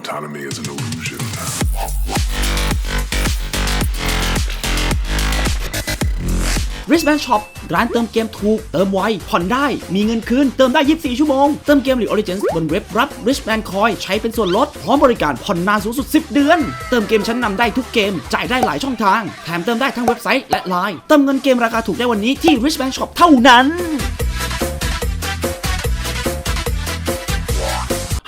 Autonomy is an illusion. r i s b a n d Shop ร้านเติมเกมถูก เติมไว ผ่อนได้ มีเงินคืน เติมได้ 24 ชั่วโมง เติมเกม League Origins บนเว็บรับ r i s b a n d Coin ใช้เป็นส่วนลด พร้อมบริการผ่อนนานสูงสุด 10 เดือน เติมเกมชั้นนำได้ทุกเกม จ่ายได้หลายช่องทาง แถมเติมได้ทั้งเว็บไซต์และไลน์ เติมเงินเกมราคาถูกได้วันนี้ที่ r i s b a n d Shop เท่านั้น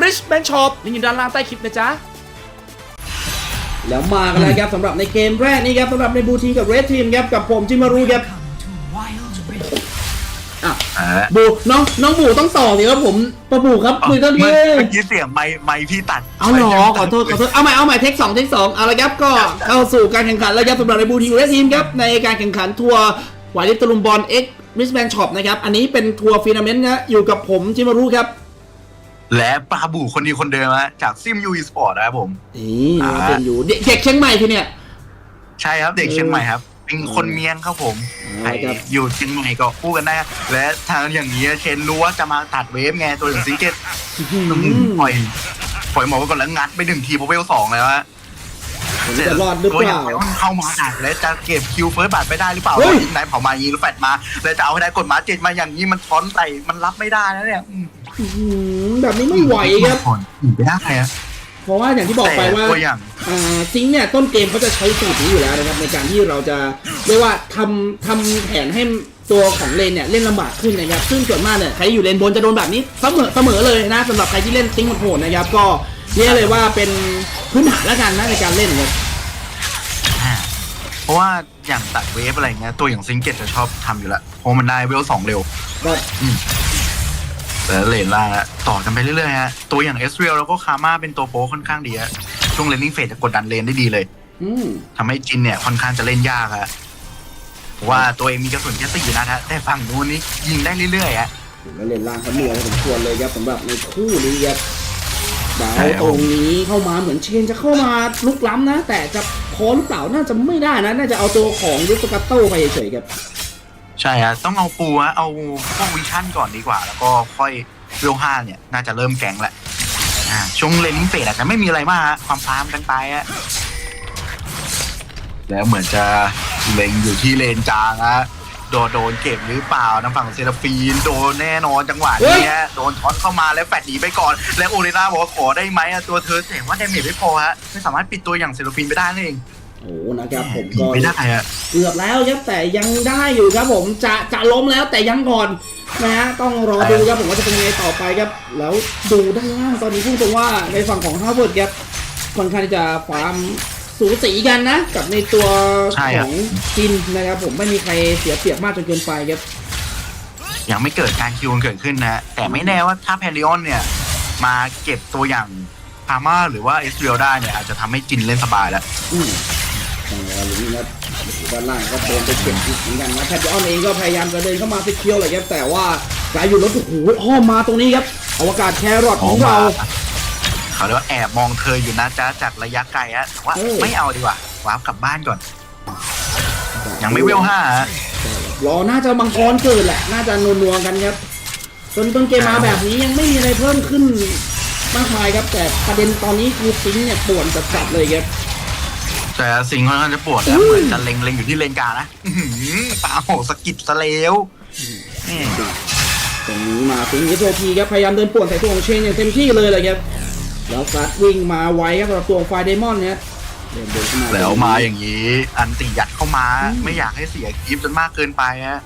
richman shop ลิงก์อยู่ด้านล่างใต้คลิปนะจ๊ะแล้วมากันแล้วครับสำหรับในเกมแรกนี้ครับสำหรับในบูทีกับเรดทีมครับกับผมจิมารูครับอะอ่าบูน้องน้องบูต้องต่อสิครับผมประบูครับคุยกันดีเมื่อเมื่อกี้เสียงไม้ไม้พี่ตัดเอาเหรอขอโทษขอโทษเอาใหม่เอาใหม่เทคสองเทคสองเอาละครับก็เข้าสู่การแข่งขันแล้วครับสำหรับในบูทีกับเรดทีมครับในการแข่งขันทัวร์วายลิตตลุมบอลเอ็กมิสแมนช็อปนะครับอันนี้เป็นทัวร์ฟีนาเมนต์นะอยู่กับผมจิมารูครับ และปลาบูคนดีคนเดิมฮะจากซิมยูอีสปอร์ตนะครับผม นี่อ่า เป็นอยู่เด็กเด็กเชียงใหม่ทีเนี่ย ใช่ครับเด็กเชียงใหม่ครับ เป็นคนเมียงครับผมใช่ใครครับ อยู่เชียงใหม่ก็พูดกันได้และทางอย่างนี้เชนรู้ว่าจะมาตัดเวฟไงตัวอย่างซิงเกิลปล่อยปล่อยหมอไปก่อนแล้วงัดไปหนึ่งทีพอเวลสองแล้วฮะผมจะรอดหรือตัวเปอย่าล่างเข้ามาดักและจะเก็บคิวเฟิร์สบัตรไปได้หรือเปล่าเฮ้ยยิงไหนเผามายิงแล้วแฟดมา แล้วจะเอาให้ได้กดหมาเจ็ดมาอย่างนี้มันท้อนใส่มันรับไม่ได้นะเนี่ยอืม อื้อหือแบบนี้ไม่ไหวครับหนีไม่ได้อะเพราะว่าอย่างที่บอกไปว่าแต่ตัวอย่าง อ่าซิงค์เนี่ยต้นเกมเขาจะใช้สูตรนี้อยู่แล้วนะครับในการที่เราจะเรียกว่าทำทำแผนให้ตัวของเลนเนี่ยเล่นลำบากขึ้นนะครับซึ่งส่วนมากเนี่ยใครอยู่เลนบนจะโดนแบบนี้เสมอเสมอเลยนะสำหรับใครที่เล่นซิงค์โหดๆนะครับก็เรียกเลยว่าเป็นพื้นฐานแล้วกันนะในการเล่นครับอ่าเพราะว่าอย่างตัดเวฟอะไรเงี้ยตัวอย่างซิงเก็ตจะชอบทำอยู่แล้วเพราะมันได้เวลสองเร็ว ก็ แต่เลนล่างอะต่อกันไปเรื่อยๆฮะตัวอย่างเอสเรียลแล้วก็คาม่าเป็นตัวโปรค่อนข้างดีฮะช่วงเลนนิ่งเฟสจะกดดันเลนได้ดีเลยอืมทำให้จินเนี่ยค่อนข้างจะเล่นยากฮะเพราะว่าตัวเองมีกระสุนแค่สี่นัดฮะแต่ฝั่งนู้นนี่ยิงได้เรื่อยๆฮะแล้วเลนล่างเขาเหนื่อยพอสมควรเลยครับสำหรับในคู่นี้ครับดาวใช่ครับตรงนี้เข้ามาเหมือนเชนจะเข้ามาลุกล้ำนะ แต่จะพอหรือเปล่าน่าจะไม่ได้นะ น่าจะเอาตัวของยุสกัตโต้ไปเฉยๆครับ ใช่ฮะต้องเอาปูฮะเอาพวกวิชั่นก่อนดีกว่า แล้วก็ค่อยเวลห้าเนี่ย น่าจะเริ่มแก๊งแหละอ่าช่วงเลนนิ่งเฟสอาจจะไม่มีอะไรมากฮะความพามกันไปฮะแล้วเหมือนจะเล็งอยู่ที่เลนกลางฮะโดนโดนเก็บหรือเปล่าทางฝั่งเซราฟีนโดนแน่นอนจังหวะนี้ฮะโดนช็อตเข้ามาแล้วแฟดหนีไปก่อน แล้วโอเรนาบอกว่าขอได้ไหมอะตัวเธอแต่ว่าดาเมจไม่พอฮะไม่สามารถปิดตัวอย่างเซราฟีนไปได้นั่นเอง โอ้โหนะครับผมหนีก็ไม่ได้ฮะเกือบแล้วครับแต่ยังได้อยู่ครับผมจะจะล้มแล้วแต่ยังก่อนนะฮะต้องรอดูครับผมว่าจะเป็นยังไงต่อไปครับ แล้วดูด้านล่างตอนนี้พูดตรงว่าในฝั่งของฮาร์วาร์ดครับค่อนข้างที่จะความสูสีกันนะ กับในตัวใช่ขครับองจินนะครับผมไม่มีใครเสียเปรียบมากจนเกินไปครับยังไม่เกิดการคิวกันเกิดขึ้นนะ แต่ไม่แน่ว่าถ้าแพริออนเนี่ย มาเก็บตัวอย่างพาม่าหรือว่าเอสเรียลได้เนี่ยอาจจะทำให้จินเล่นสบายแล้ว อืมต้องรอลุ้นครับด้านล่างก็โดนไปเก็บอีกเหมือนกันนะแพทย์ออนเองก็พยายามจะเดินเข้ามาสิเคียวเลยครับแต่ว่ากลายอยู่รถโอ้โหอ้อมมาตรงนี้ครับอวกาศแครอทของเราเขาเรียกว่าแอบมองเธออยู่นะจ๊ะจากระยะไกลอะแต่ว่าเออไม่เอาดีกว่าวาร์ปกลับบ้านก่อน ยังไม่เวลห้าฮะรอน่าจะมังกรเกิดแหละ น่าจะนัวๆกันครับต้นต้นเกมมาแบบนี้ยังไม่มีอะไรเพิ่มขึ้นมากมายครับ แต่ประเด็นตอนนี้คือซิงค์เนี่ยป่วนจัดๆเลยครับ แต่สิ่งค่อนข้างจะปวดนะอุ้ยเหมือนจะเล็งเล็งอยู่ที่เลนกลางนะอื้อหือปาโหสะกิดสะเลวนี่ตรงนี้มาซิงค์เอสโอพีครับพยายามเดินป่วนใส่ตัวของเชนอย่างเต็มที่เลยเลยครับแล้วซัดวิ่งมาไวครับสำหรับตัวของไฟเดมอนเนี่ยเดินเดินเข้ามาแล้วมาอย่างนี้ อันติยัดเข้ามาอืมไม่อยากให้เสียกิฟต์จนมากเกินไปฮะ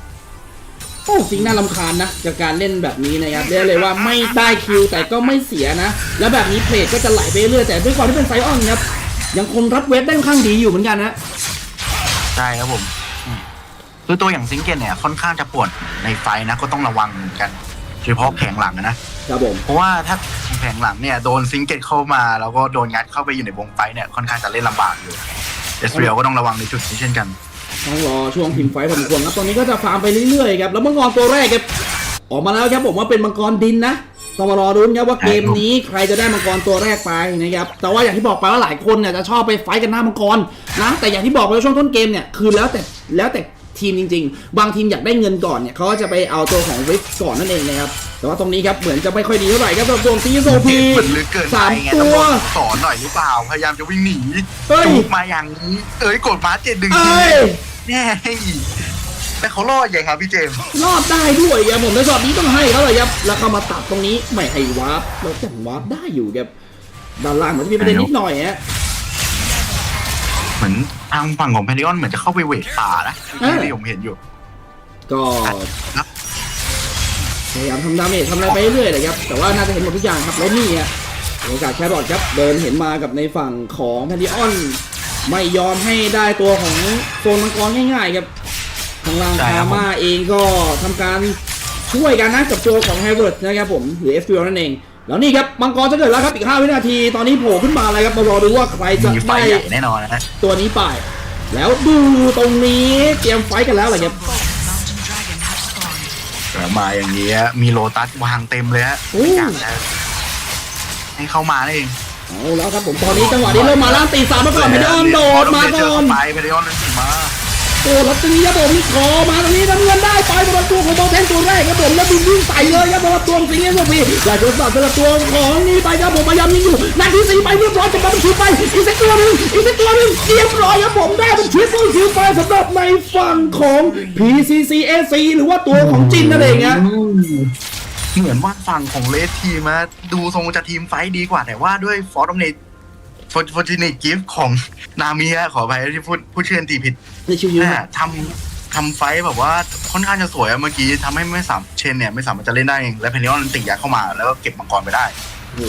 โอ้สิงห์น่ารำคาญนะกับการเล่นแบบนี้นะครับเรียกเลยว่าไม่ได้คิวแต่ก็ไม่เสียนะ แล้วแบบนี้เพลทก็จะไหลไปเรื่อยแต่ด้วยความที่เป็นไซออนครับ ยังคงรับเวทได้ค่อนข้างดีอยู่เหมือนกันนะใช่ครับผมอืมคือตัวอย่างซิงเกิลเนี่ยค่อนข้างจะปวดในไฟนะก็ต้องระวังเหมือนกันโดยเฉพาะแผงหลังอะนะครับผมเพราะว่าถ้าแผงหลังเนี่ยโดนซิงเกิลเข้ามาแล้วก็โดนงัดเข้าไปอยู่ในวงไฟเนี่ยค่อนข้างจะเล่นลำบากอยู่เอสเรียลก็ต้องระวังในจุดนี้เช่นกันต้องรอช่วงพิมพ์ไฟท์พอสมควรครับตอนนี้ก็จะฟาร์มไปเรื่อยๆครับแล้วมังกรตัวแรกครับออกมาแล้วครับผมว่าเป็นมังกรดินนะ ต้องมารอรุ้นครับว่าเกมนี้ใครจะได้มังกรตัวแรกไปนะครับแต่ว่าอย่างที่บอกไปว่าหลายคนเนี่ยจะชอบไปไฟท์กันหน้ามังกรนะแต่อย่างที่บอกไปว่าช่วงต้นเกมเนี่ยคือแล้วแต่แล้วแต่ทีมจริง ๆ บางทีมอยากได้เงินก่อนเนี่ยเขาก็จะไปเอาตัวของริฟก่อนนั่นเองนะครับแต่ว่าตรงนี้ครับเหมือนจะไม่ค่อยดีเท่าไหร่ครับสำหรับตัวซีโซพีมันลึกเกินไปสามไงตัต้องวบอกสอนหน่อยหรือเปล่าพยายามจะวิ่งหนีเฮ้ยจูบมาอย่างนี้เอ้ยกดมาเจ็ดดึงเอ้ยแน่ แต่เขารอดยังครับพี่เจมส์รอดได้ด้วยครับผมในช็อตนี้ต้องให้เขาเลยครับแล้วเข้ามาตัดตรงนี้ไม่ให้วาร์ปแล้วจังวาร์ปได้อยู่ครับด้านล่างเหมือนจะมีประเด็นนิดหน่อยฮะเหมือนทางฝั่งของแพนดิออนเหมือนจะเข้าไปเวทป่านะเออที่ผมเห็นอยู่ ก็ครับพยายามทำดาเมจทำอะไรไปเรื่อยๆเลยครับแต่ว่าน่าจะเห็นหมดทุกอย่างครับแล้วนี่ฮะโอกาสแครอทครับเดินเห็นมากับในฝั่งของแพนดิออน ไม่ยอมให้ได้ตัวของโซนมังกรง่ายๆครับ ทางล่างใช่ครัคาบผมม่าเองก็ทำการช่วยกันนะกับตัวของแฮร์เวิร์ดนะครับผมหรือ f อ l นั่นเอง แล้วนี่ครับมังกรจะเกิดแล้วครับอีก 5 วินาที ตอนนี้โผล่ขึ้นมาเลยครับมารอดูว่าใครจะมีไฟได้ใหญ่แน่นอนนะฮะตัวนี้ไป แล้วดูตรงนี้เตรียมไฟท์กันแล้วเหรอครับแต่มาอย่างนี้ฮะมีโลตัสวางเต็มเลยฮะโอ้ไม่อยากจะให้เข้ามานั่นเองเอาแล้วครับผมตอนนี้จังหวะนี้เริ่มมาล่างตีสามมาก่อนไม่ได้ออนโดดมาก่อน ไปแพนดิออนนั่นสิมา โอ้แล้วตรงนี้ครับผมนี่ขอมาตรงนี้น้ำเงินได้ไปสำหรับตัวของโบเทนตัวแรกครับผมแล้วบินวิ่งใส่เลยครับสำหรับตัวสิงห์เอสพีอยากจะสับสำหรับตัวของนี่ไปครับผมพยายามยิงอยู่นาทีสี่ไปเรียบร้อยจะมาเป็นคิวไปอีกสักตัวหนึ่งอีกสักตัวหนึ่งเรียบร้อยครับผมได้เป็นทริปเปิลคิวไปสำหรับในฝั่งของ PCCAC หรือว่าตัวของจินนั่นเองฮะเหมือนว่าฝั่งของเลสทีมนะดูทรงจะทีมไฟดีกว่าแต่ว่าด้วยฟอร์ดอมเนต ฟอร์จินิกิฟของนามิฮะขอไปที่พูดพูดชื่อทีผิดในชิวๆอ่าฮะทำทำไฟท์แบบว่าค่อนข้างจะสวยอะเมื่อกี้ทำให้ไม่สามเชนเนี่ยไม่สามารถจะเล่นได้เองและเพนิออนติยัดเข้ามาแล้วก็เก็บมังกรไปได้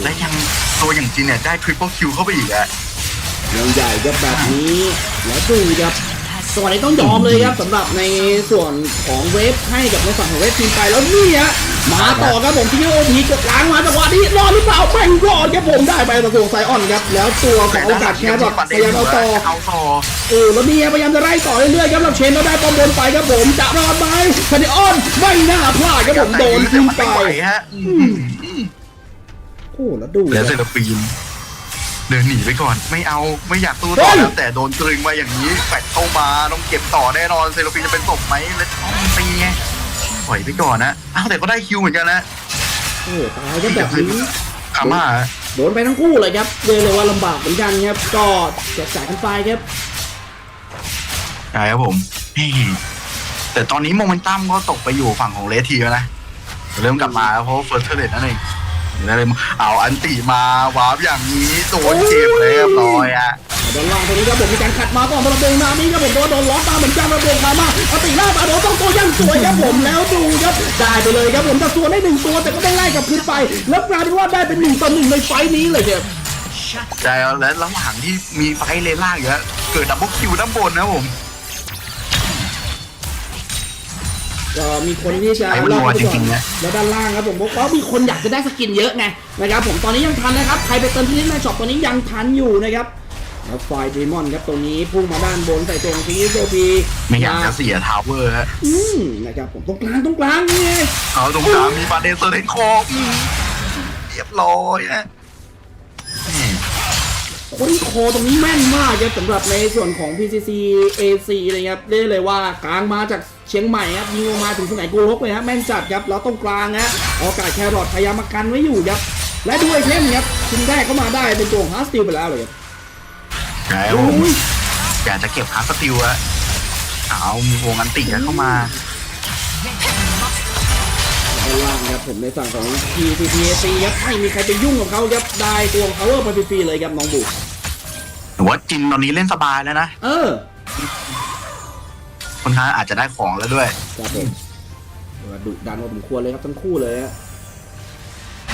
และยังตัวอย่างจีนเนี่ยได้ทริปเปิลคิวเข้าไปอีกอะยังใหญ่ครับแบบนี้ แล้วดูครับ จังหวะนี้ต้องยอมเลยครับสำหรับในส่วนของเวฟให้กับในฝั่งของเวฟทีมไปแล้วนี่ฮะมาต่อครับผมที่โอทีกดล้างมาจังหวะนี้รอดหรือเปล่าไม่รอดครับผมได้ไปประตูไซออนครับแล้วตัวของโอกาสแครอทพยายามเอาต่อเอาต่อเออแล้วนี่ฮะพยายามจะไล่ต่อเรื่อยๆครับแล้วเชนก็ได้ป้อมบนไปครับผมจะรอดไหมคานิออนไม่น่าพลาดครับผมโดนทิ้งไปม่ไหวฮะโอ้แล้วดูแล้วคเซรับลปีน เดินหนีไปก่อน ไม่เอาไม่อยากสู้เฮ้ต่อยแล้วแต่โดนตรึงมาอย่างนี้แฟดเข้ามาต้องเก็บต่อแน่นอนเซลปีนจะเป็นศพไหมแล้วต้องตีไงปล่อยไปก่อนนะอ้าวแต่ก็ได้คิวเหมือนกันนะโอ้ตายก็แบบนี้คาม่าโดนไปทั้งคู่เลยครับเรียกเลยว่าลำบากเหมือนกันครับก็แจกจ่ายกันไปครับใช่ครับผมเฮ้ยแต่ตอนนี้โมเมนตัมก็ตกไปอยู่ฝั่งของเลทีแล้วนะเริ่มกลับมาแล้วเพราะเฟิร์สเทเลตนั่นเอง แล้เลยเอาอันติมาวาร์ปอย่างนี้โดนเจ็บเลยเรียบร้อยอะด้านล่างตรงนี้ครับผมมีการขัดมาก่อนสำหรับวงนานี้ครับผมโดนโดนล็อกมาเหมือนกันระเบิดมามาเอตีหน้ามาโดนต้องตัวยังสวยครับผมแล้วดูครับได้ไปเลยครับผมแต่ส่วนได้หนึ่งตัวแต่ก็ไม่ไล่กลับคืนไป แล้วกลายเป็นว่าได้เป็นหนึ่งต่อหนึ่งในไฟนี้เลยครับใช่แล้วและระหว่างที่มีไฟเลนล่างอยู่แล้วเกิดดับเบิลคิวด้านบนนะผม ก็มีคนที่จะไอ้มันรอนัวไปก่อจรินงๆนะแล้วด้านล่างครับผมบอกว่ามีคนอยากจะได้สกินเยอะไงนะครับผมตอนนี้ยังทันนะครับใครไปเติมที่นี่ในช็อปตอนนี้ยังทันอยู่นะครับแล้วไฟเดมอนครับตรงนี้พุ่งมาด้านบนใส่ตัวของพีโซพีไม่อยากจะเสียทาวเวอร์ฮะอืมนะครับผมตรงกลางตรงกลางนี่ไงเอาตรงกลางมีบาเดนเซอร์เทนคออืมเรียบร้อยนะแหม่คนคอตรงนี้แม่นมากครับสำหรับในส่วนของ PCC AC เลยครับเรียกเลยว่ากลางมาจาก เชียงใหม่ครับยิงลงมาถึงสนามกูรกเลยฮะแม่นจัดครับแล้วตรงกลางฮะโอกาสแครอทพยายามมากันไว้อยู่ครับและด้วยเทมครับชิ้นแรกเข้ามาได้เป็นตัวของฮาร์สติลไปแล้วเลยครับใช่ครับผมอุ้ยอยากจะเก็บฮาร์ดสติลอะเอามีวงอันติเข้ามาด้านล่างครับผมในฝั่งของ PCC AC ครับไม่มีใครไปยุ่งกับเขาครับได้ตัวของ power ไปฟรีๆเลยครับน้องบุกหรือว่าจินตอนนี้เล่นสบายแล้วนะ เออ คนค้างอาจจะได้ของแล้วด้วย ครับผมเรียกว่าดุดันพอสมควรเลยครับทั้งคู่เลยฮะ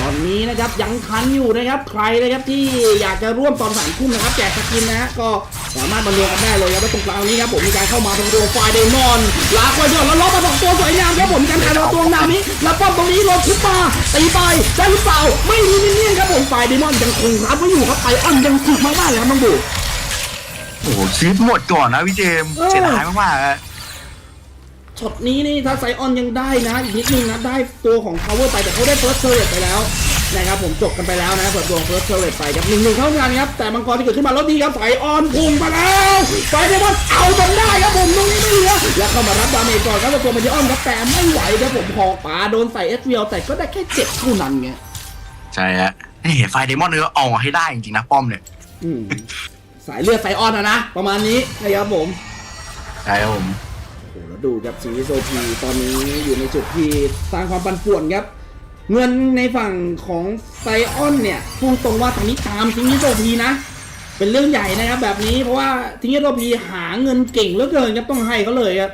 ตอนนี้นะครับยังทันอยู่นะครับ ใครนะครับที่อยากจะร่วมตอนสามทุ่มนะครับแจกสกินนะฮะก็สามารถบรรลุกันได้เลยครับแล้วตรงกลางนี้ครับผมมีการเข้ามาตรงตัวไฟเดมอนลากไว้ด้วยแล้วล็อกมาสองตัวสวยงามครับผมมีการถ่ายเราตัวนานี้แล้วป้อมตรงนี้ลงขึ้นมาตีไปได้หรือเปล่าไม่มีมินเนี่ยนครับผมไฟเดมอนยังคงรับไว้อยู่ครับไอออนยังสุดมากๆเลยครับน้องบูโอ้โหชีวิตหมดก่อนนะพี่เจมส์เออเสียดายมากๆอะ ช็อตนี้นี่ถ้าไซออนยังได้นะอีกนิดนึงนะได้ตัวของ power ไปแต่เขาได้ first turret ไปแล้วนะครับผมจบกันไปแล้วนะเปิดตัว first turret ไปครับหนึ่งหนึ่งเท่ากันครับแต่มังกรที่เกิดขึ้นมาแล้วดีครับไซออนพุ่งมาแล้วไฟเดมอนเอาจนได้ครับผมตรงนี้ไม่เหลือแล้วเข้ามารับดาเมจก่อนครับตัวมันจะออนครับแต่ไม่ไหวครับผมพอป่าโดนใส่เอสเแต่ก็ได้แค่เจ็บเท่านั้นไงใช่ฮะนี่ไฟเดมอนเนื้อเอาให้ได้จริงๆนะป้อมเนี่ยอืมสายเลือดไซออนอะนะประมาณนี้นะครับผมใช่ครับผมโอ้โหแล้ว ดูครับซีรีส์โซพีตอนนี้อยู่ในจุดที่สร้างความปั่นป่วนครับ เงินในฝั่งของไซออนเนี่ยพูดตรงว่าทางนี้ตามทิงนิโซพีนะ เป็นเรื่องใหญ่นะครับแบบนี้เพราะว่าทิงนิโซพีหาเงินเก่งเหลือเกินครับต้องให้เขาเลยครับ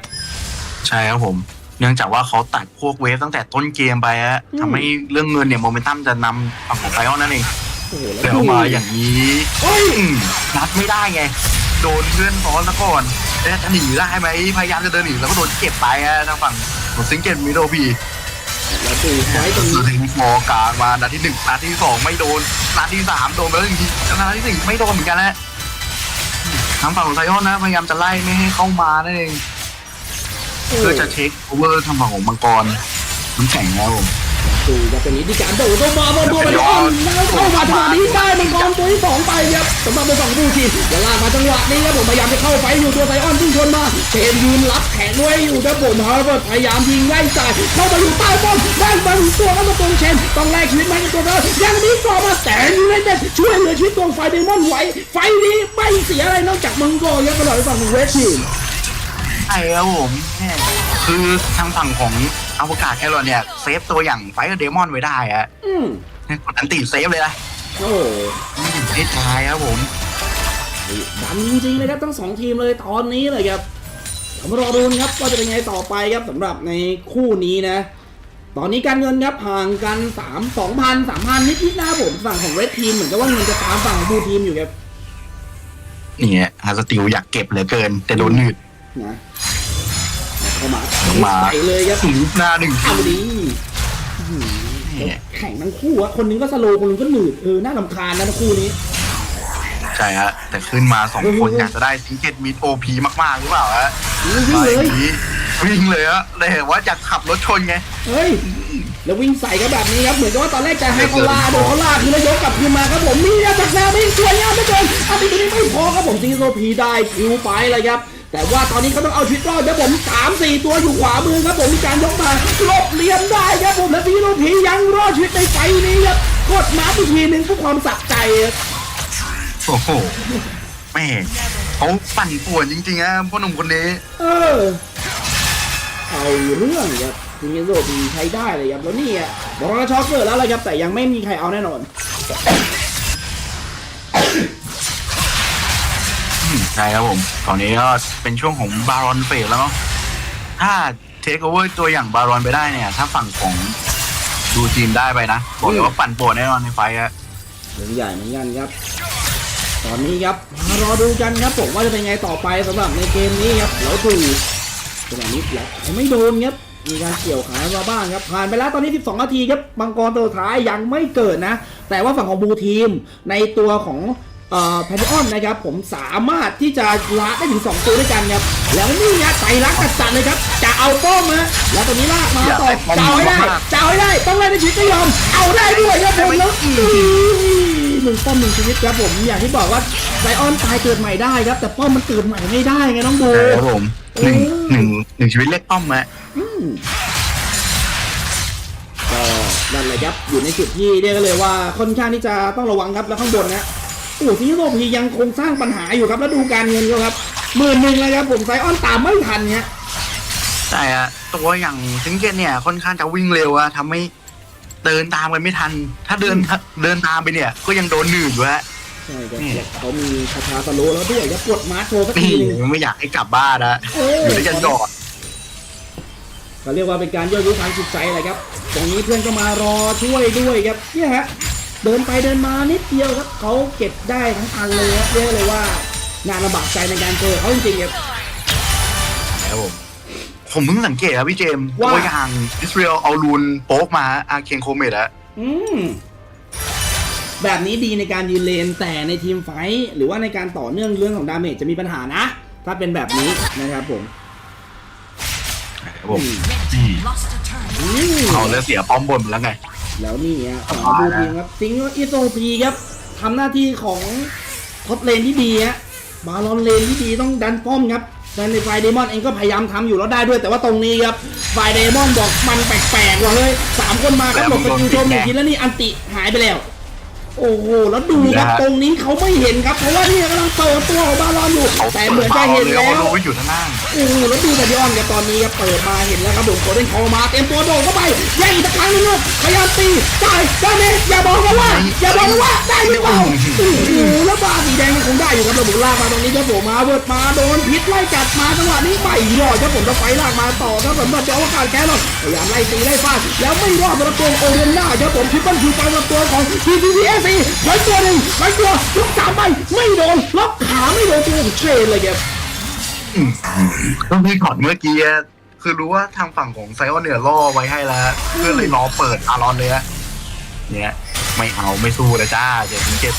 ใช่ครับผม เนื่องจากว่าเขาตัดพวกเวฟตั้งแต่ต้นเกมไปฮะอืมทำให้เรื่องเงินเนี่ยโมเมนตัมจะนำฝั่งของไซออนนั่นเองโอ้โหแต่แล้วเอาดูมาอย่างนี้โอ้ยอืมนัดไม่ได้ไง โดนเพื่อนซ้อนซะก่อน แล้วจะหนีได้ไหมพยายามจะเดินหนีแล้วก็โดนเก็บไปฮะทางฝั่งของซิงเกิลมิโดบีแล้วดูไฟต์ตรงสุนี้ดท้ายมอกลางมานาทีหนึ่งนาทีสองไม่โดนนาทีสามโดนไปแล้วจริงๆนาทีสี่ไม่โดนเหมือนกันนะทางฝั่งของไซออนนะพยายามจะไล่ไม่ให้เข้ามานั่นเองเพื่อจะเช็คโอเวอร์ทางฝั่งของมังกรน้ำแข็งนะครับผม ดูครับตรงนี้ดีการโดดลงมาบนตัวมันอ่อนแล้วเข้ามาจังหวะนี้ได้มังกรตัวที่สองไปครับสำหรับในฝั่งบูทีมอย่าลากมาจังหวะนี้ครับผมพยายามจะเข้าไปอยู่ตัวไซออนซึ่งชนมาเชนยืนรับแขนไว้อยู่ครับผมฮาร์เวิร์ดพยายามยิงไล่จ่ายเข้ามาอยู่ใต้ป้อมด้านบนตัวก็มาตรงเชนต้องแลกชีวิตมาในตัวเธอยังมีต่อมาแต่ยูไนเต็ดช่วยเหลือชีวิตตัวไฟเดมอนไว้ไฟนี้ไม่เสียอะไรนอกจากมังกรครับตลอดฝั่งของเวสทีมใช่ครับผมคือทางฝั่งของ อวกาศแครอทเนี่ยเซฟตัวอย่างไฟกับเดมอนไว้ได้อะอืมกดอันตีเซฟเลยนะโอ้อืมให้ตายครับผมดันจริงๆเลยครับทั้งสองทีมเลยตอนนี้เลยครับผมารอดูนะครับว่าจะเป็นไงต่อไปครับสำหรับในคู่นี้นะ ตอนนี้การเงินครับห่างกัน 3 2,000 3,000 นิดๆนะครับผมฝั่งของเรดทีมเหมือนกับว่าเงินจะตามฝั่งของบูทีมอยู่ครับนี่ฮาสติลอยากเก็บเหลือเกิน แต่โดนหนืดนะ เข้ามามา ใส่เลยครับสูบหน้าหนึ่งเอาดีอื้อหือนี่แข่งทั้งคู่อะคนหนึงก็สโลว์คนหนึงก็หนืดเออน่าลำคาญนะทั้งคู่นี้ใช่ฮะ แต่ขึ้นมาสองคนอยากจะได้ซิงเกิลมิดโอพีมากๆหรือเปล่าฮะวิ่งมาเลอยย่างนี้วิ่งเลยฮะแต่เห็นว่าจะขับรถชนไง เฮ้ย แล้ววิ่งใส่กันแบบนี้ครับ เหมือนกับว่าตอนแรกจะให้เขาลาโดนเขาลากคือแล้วยกกลับคืนมาครับผมนี่นะจากแนวนี้สวยงามเหลือเกินอาติตัวนี้ไม่พอครับผมซีโซพีได้คิวไปเลยครับ แต่ว่าตอนนี้เขาต้องเอาชีวิตรอดครับผมสามสี่ตัวอยู่ขวามือครับผมมีการยกมาหลบเหลี่ยมได้ครับผมและซีโซพียังรอดชีวิตในไฟนี้ครับกดมาอีกทีหนึ่งเพื่อความสะใจครับโอ้โหแม่เขาปั่นป่วนจริงๆฮะพ่อหนุ่มคนนี้ เออเอาเรื่องครับซีโซพีใช้ได้เลยครับแล้วนี่อะบอกว่าช็อกเกอร์แล้วอะไรครับแต่ยังไม่มีใครเอาแน่นอน อืมใช่ครับผม ตอนนี้ก็เป็นช่วงของบารอนเฟสแล้วเนาะ ถ้าเทคโอเวอร์ตัวอย่างบารอนไปได้เนี่ย ถ้าฝั่งของดูทีมได้ไปนะ บอกเลยว่าปั่นปวนแน่นอนในไฟอะเรื่องใหญ่เหมือนกันครับ ตอนนี้ครับมารอดูกันครับผมว่าจะเป็นไงต่อไปสำหรับในเกมนี้ครับแล้วดูจังหวะนี้แหละไม่โดนครับมีการเกี่ยวขามาบ้างครับ ผ่านไปแล้วตอนนี้ 12 นาทีครับ มังกรตัวท้ายยังไม่เกิดนะ แต่ว่าฝั่งของบูทีมในตัวของ แพนออนนะครับผมสามารถที่จะละได้ถึง 2 ตัวด้วยกันครับแล้วนี่ครับใจรักจัดจัดเลยครับจะเอาป้อมนะแล้วตอนนี้ลากมาต่อจะเอาให้ได้จะเอาให้ได้ต้องเล่นในชีวิตก็ยอมเอาได้ด้วยครับผมแล้วอื้อหนึ่งป้อมหนึ่งชีวิตครับผมอย่างที่บอกว่าไซออนตายเกิดใหม่ได้ครับ แต่ป้อมมันเกิดใหม่ไม่ได้ไงน้องโบใช่ครับผมหนึ่งหนึ่งหนึ่งชีวิตเล็กป้อมฮะอืมก็นั่นแหละครับอยู่ในจุดที่เรียกได้เลยว่าค่อนข้างที่จะต้องระวังครับแล้วข้างบนนะ โอ้โหที่โลพียังคงสร้างปัญหาอยู่ครับ แล้วดูการเงินเขาครับหมื่นหนึ่งเลยครับผมไซออนตามไม่ทันเนี่ยใช่อะตัวอย่างซิงเกิลเนี่ยค่อนข้างจะวิ่งเร็วอะทำให้เดินตามกันไม่ทัน ถ้าเดินเดินตามไปเนี่ย ก็ยังโดนหนืดอยู่ฮะใช่ครับนี่เขามีคาถาสโลว์แล้วด้วยครับกดมาร์ชโชว์สักทีนี่หนึงไม่อยากให้กลับบ้านนะโอ้อยู่ด้วยกันก่อนเขาเรียกว่าเป็นการย่อยุทางจิตใจเลยครับ ตรงนี้เพื่อนก็มารอช่วยด้วยครับเนี่ยฮะเดินไปเดินมานิดเดียวครับเขาเก็บได้ทั้งอันเลยครับเรียกเลยว่างานลำบากใจในการเจอเขาจริงๆครับครับผมผมเพิ่งสังเกตครับพี่เจมส์ว่าตัวอย่างอิสราเอลเอาลูนโป๊กมาอาเคนโคเมดอะอืมแบบนี้ดีในการยืนเลนแต่ในทีมไฟท์หรือว่าในการต่อเนื่องเรื่องของดาเมจจะมีปัญหานะ ถ้าเป็นแบบนี้นะครับผมครับผมอืมอืมอืมเอาแล้วเสียป้อมบนไปแล้วไง แล้วนี่ฮะของบูทีมครับซิงค์อิโซพีครับทำหน้าที่ของท็อปเลนที่ดีฮะบาลอนเลนที่ดีต้องดันป้อมครับดันในไฟเดมอนเองก็พยายามทำอยู่แล้วได้ด้วย แต่ว่าตรงนี้ครับไฟเดมอนบอกมันแปลกๆว่ะเฮ้ยสามคนมาครับหลบสกิลโจมหนึ่งทีแล้วนี่อันติหายไปแล้ว โอ้โหแล้วดูครับนะฮะตรงนี้เขาไม่เห็นครับเพราะว่านี่กำลังเปิดตัวของบาลอนอยู่แต่เหมือนจะเห็นเลยแล้วว่ารู้ว่าอยู่ข้างล่างโอ้โหแล้วดูแต่ดิออนกับตอนนี้ครับเปิดมาเห็นแล้วครับผมโกลเด้นคอมาเต็มตัวโดดเข้าไปแย่งอีกสักครั้งหนึงลูกพยายามตีจ่ายได้ไหมอย่าบอกนะว่าอย่าบอกนะว่าได้หรือเปล่าโอ้โหแล้วบาสีแดงมันคงได้อยู่ครับระบุลากมาตรงนี้ครับผมมาเวิร์ดมาโดนพิษไล่จัดมาจังหวะนี้ไม่รอดครับผมจะไฟลากมาต่อครับผมแบบจะเอาอากาศแก๊สหรอกพยายามไล่ตีไล่ฟาดแล้วไม่รอดสำหรับตัวโอเรนน่าครับผมทิปเปิลคิวไปสำหรับตัวของ t p p s ไว้ตัวหนึ่งไว้ตัวยุกสามใบไม่โดนล็อกขาไม่โดนตัวของเชนเลยครับต้องพี่ก่อนเมื่อกี้คือรู้ว่าทางฝั่งของไซออนเนี่ยล่อไว้ให้แล้วเพื่อเลยรอเปิดอารอนเลยอะเนี่ยไม่เอาไม่สู้แล้วจ้าเดี๋ยวถึงเจ็บ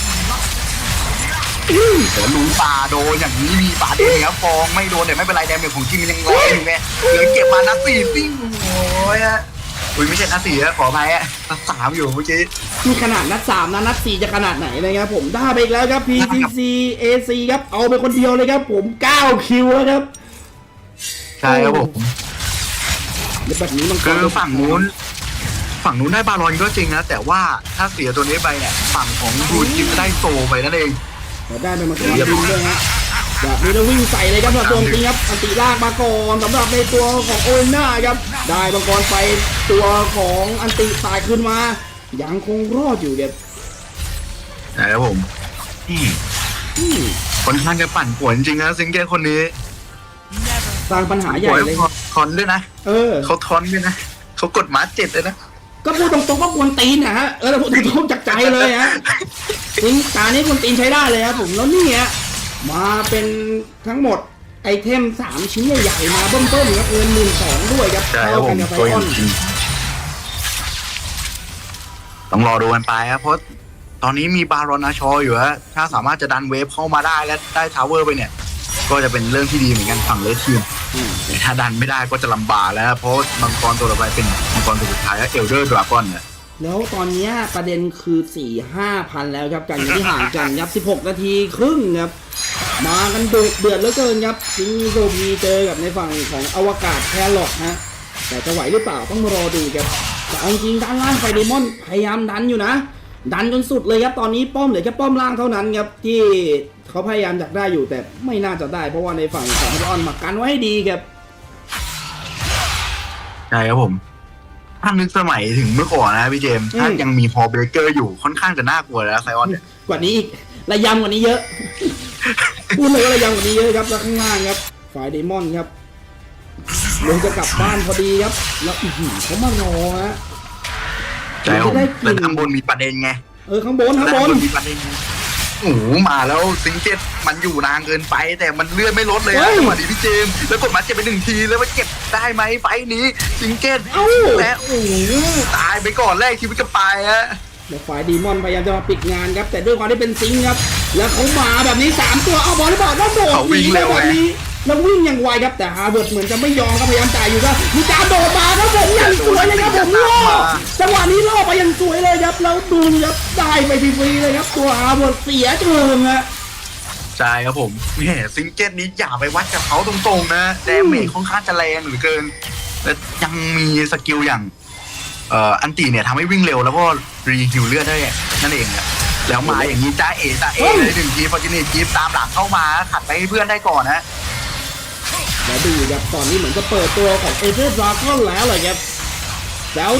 เดี๋ยวรู้ปลาโดนอย่างนี้มีปลาเดงครับฟองไม่โดนแต่ไม่เป็นไรแดมเมจของจริงมันยังแรงอยู่ไงเหลือเก็บมานัดสี่ซิ่งโอ้ย อะอุ้ยไม่ใช่นัดสี่อะขออภัยอะนัดสามอยู่เมื่อกี้นี่ขนาดนัดสามนะนัดสี่จะขนาดไหนนะครับผมได้ไปอีกแล้วครับ PCC AC ครับเอาไปคนเดียวเลยครับ ผม9คิวแล้วครับใช่ครับผมแล้วแบบนี้มันคือฝั่งนู้น ฝั่งนู้นได้บาลอนก็จริงนะ แต่ว่าถ้าเสียตัวนี้ไปเนี่ยฝั่งของบูจิมจะได้โซไปนั่นเองแต่ได้ไปมาก่อนดินด้วยฮะแบบนี้ต้องวิ่งใส่เลยครับสำหรับตัวจริงครับอันติลากมาก่อนสำหรับในตัวของโอเอนน่าครับ ได้มังกรไปตัวของอันติตายขึ้นมา ยังคงรอดอยู่ครับนะครับผมอืมอืมค่อนข้างจะปั่นป่วนจริงนะซิงเกิลคนนี้สร้างปัญหาใหญ่ป่วยเลยทอนด้วยนะเออเขาทอนด้วยนะเขากดมาเจ็ดเลยนะก็พูดตรงๆก็กวนตีนนะฮะเออเราพูดตรงๆจากใจเลยฮะจริงตานี้กวนตีนใช้ได้เลยครับผมแล้วนี่ฮะมาเป็นทั้งหมด ไอเทมสามชิ้นใหญ่ๆมาเบิ้มๆครับเงินหมื่นสองด้วยครับใช่ครัเท่าบผกันมกับไฟตัวออนจริงต้องรอดูกันไปครับเพราะตอนนี้มีบารอนอาชออยู่ฮะถ้าสามารถจะดันเวฟเข้ามาได้และได้ทาวเวอร์ไปเนี่ย ก็จะเป็นเรื่องที่ดีเหมือนกันฝั่งเลสทีมอืมแต่ถ้าดันไม่ได้ก็จะลำบากแล้วเพราะมังกรตัวต่อไปเป็นมังกรตัวสุดท้ายแล้วเอลเดอร์ดราก้อนเนี่ย แล้วตอนนี้ประเด็นคือ4ี่ห้าพันแล้วครับกันที่ห่างกันครับ16นาทีครึ่งครับ มากันดุเดือดเหลือเกินครับซิงโซบีเจอกับในฝั่งของอวกาศแครอทฮะแต่จะไหวหรือเปล่าต้องมารอดูครับแต่เอาจริงด้านล่างไฟเดมอนพยายามดันอยู่นะ ดันจนสุดเลยครับตอนนี้ป้อมเหลือแค่ป้อมล่างเท่านั้นครับที่เขาพยายามอยากได้อยู่แต่ไม่น่าจะได้เพราะว่าในฝั่งของไฟออนมากันไว้ให้ดีครับใช่ครับผม ถ้านึกสมัยถึงเมื่อก่อนนะพี่เจมส์ถ้ายังมีฮอลเบรเกอร์อยู่ค่อนข้างจะน่ากลัวแล้วไซออนเนี่ยกว่านี้อีกระยำกว่านี้เยอะ พูดเลยว่าระยำกว่านี้เยอะครับแล้วข้างล่างครับ ฝ่ายเดมอนครับลงจะกลับบ้านพอดีครับ แล้วอื้อหือเขามารอฮะ ใช่ครับผมจะได้กินแล้วข้างบนมีประเด็นไงเออข้างบนข้างแล้วบข้างนบนมีประเด็นไงโอ้โหมาแล้วซิงเก็ตมันอยู่นานเกินไป แต่มันเลื่อนไม่ลดเลยเฮ้อะยจังหวะนี้พี่เจมส์แล้วกดมาเจ็บไปหนึ่งทีแล้วมันเก็บได้ไหมไฟท์นี้ซิงเก็ตเอ้าและโอ้โหตายไปก่อนแรกชีวิตจะไปฮะ แล้วฝ่ายดีมอนพยายามจะมาปิดงานครับ แต่ด้วยความที่เป็นซิงค์ครับ แล้วเขามาแบบนี้สามตัวเอาบอลหรือเปล่าแล้วโดดเขาวิ่งหนีเร็วแบบไงนี้ แล้ววิ่งอย่างไวครับแต่ฮาร์เวิร์ดเหมือนจะไม่ยอมครับพยายามจ่ายอยู่ครับมีการโดดมาครับผมอย่างสวยเลยครับผมล่อจังหวะนี้ล่อไปอย่างสวยเลยครับแล้วดูครับได้ไปฟรีๆเลยครับตัวฮาร์เวิร์ดเสียเชิงฮะใช่ครับผมแหมซิงเกิลนี้อย่าไปวัดกับเขาตรงๆนะแดเมจค่อนข้างจะแรงเหลือเกินและยังมีสกิลอย่างเอ่ออันตีเนี่ยทำให้วิ่งเร็วแล้วก็รีฮิวเลือดได้นั่นเองอะแล้วมาอย่างนี้จ้าเอจ้าเอเลยหนึ่งทีฟอร์จูเนตจีฟตามหลังเข้ามาขัดไปให้เพื่อนได้ก่อนนะ แล้วดูครับตอนนี้เหมือนจะเปิดตัวของเอเจนต์ดราก้อนแล้วเลยครับแล้ว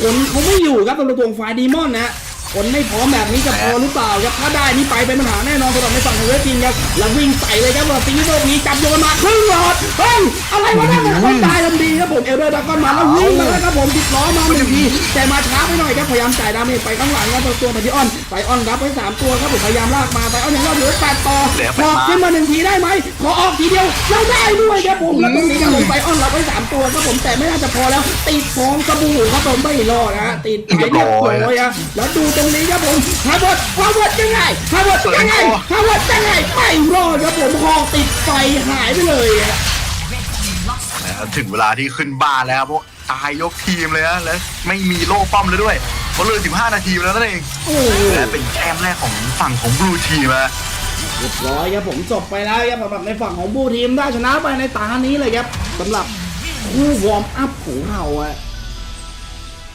คนเขาไม่อยู่ครับตัวตัวงไฟดีมอนนะ คนไม่พร้อมแบบนี้จะพอหรือเปล่าครับถ้าได้นี่ไปเป็นปัญหาแน่นอนสำหรับในฝั่งของเวสต์ทีมครับแล้ววิ่งใส่เลยครับว่าซีโร่พีจับโยนมาครึ่งหลอดเฮ้ยอะไรวะเนี่ยมันก็ตายทันทีครับผมเอลเดอร์ดักก้อนมาแล้ววิ่งมาแล้วครับผมติดล้อมาหนึ่งทีแต่มาช้าไปหน่อยครับพยายามจ่ายดาเมจไปข้างหลังครับตัวพาริออนไฟออนรับไว้สามตัวครับผมพยายามลากมาไฟออนยังรอดอยู่แปดต่อขอขึ้นมาหนึ่งทีได้ไหมขอออกทีเดียวแล้วได้ด้วยครับผมแล้วตรงนี้ครับผมไฟออนรับไว้สามตัวครับผมแต่ไม่น่าจะพอแล้วติดฟองสบู่ครับผมไม่รอดนะฮะติดไปเรียบร้อยอะแล้วดูตรงนี้ครับผมฮาร์วาร์ดฮาร์วาร์ดยังไงฮาร์วาร์ดยังไงฮาร์วาร์ดยังไงไม่รอดครับผมหอกติดไฟหายไปเลยอะแล้วถึงเวลาที่ขึ้นบ้านแล้วครับพวกตายยกทีมเลยนะแล้วไม่มีโล่ป้อมเลยด้วยเพราะเลย15 นาทีแล้วนั่นเองโอ้โหและเป็นแต้มแรกของฝั่งของบลูทีมอะเรียบร้อยครับผมจบไปแล้วครับสำหรับในฝั่งของบูทีมได้ชนะไปในตานี้เลยครับสำหรับคู่วอร์มอัพของเราอะ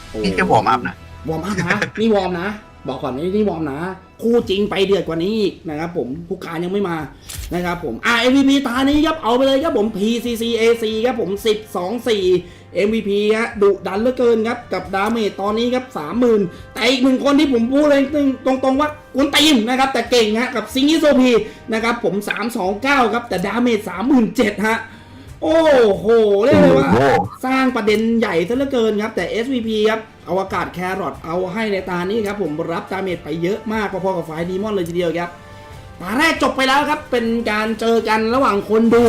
โอ้นี่แค่วอร์มอัพนะ วอร์มอัพนะนี่วอร์มนะ บอกก่อนนี่นี่วอร์มนะ คู่จริงไปเดือดกว่านี้อีกนะครับผมผู้การยังไม่มานะครับผมอ่า MVP ตานี้ครับเอาไปเลยครับผม PCCAC ครับผม 10 2 4 MVP ฮะดุดันเหลือเกินครับ กับดาเมจตอนนี้ครับ30,000แต่อีกหนึ่งคนที่ผมพูดเลยตรงๆว่ากวนตีนนะครับ แต่เก่งฮะกับซิง i โซพีนะครับผม 329 ครับ แต่ดาเมจ37,000ฮะ โอ้โห เรียกเลยว่าโอ้โหสร้างประเด็นใหญ่ซะเหลือเกินครับ แต่ SVP ครับ อวกาศแครอทเอาให้ในตานี้ครับ ผมรับดาเมจไปเยอะมากพอๆกับไฟดีมอนเลยทีเดียวครับตาแรกจบไปแล้วครับ เป็นการเจอกันระหว่างคนดู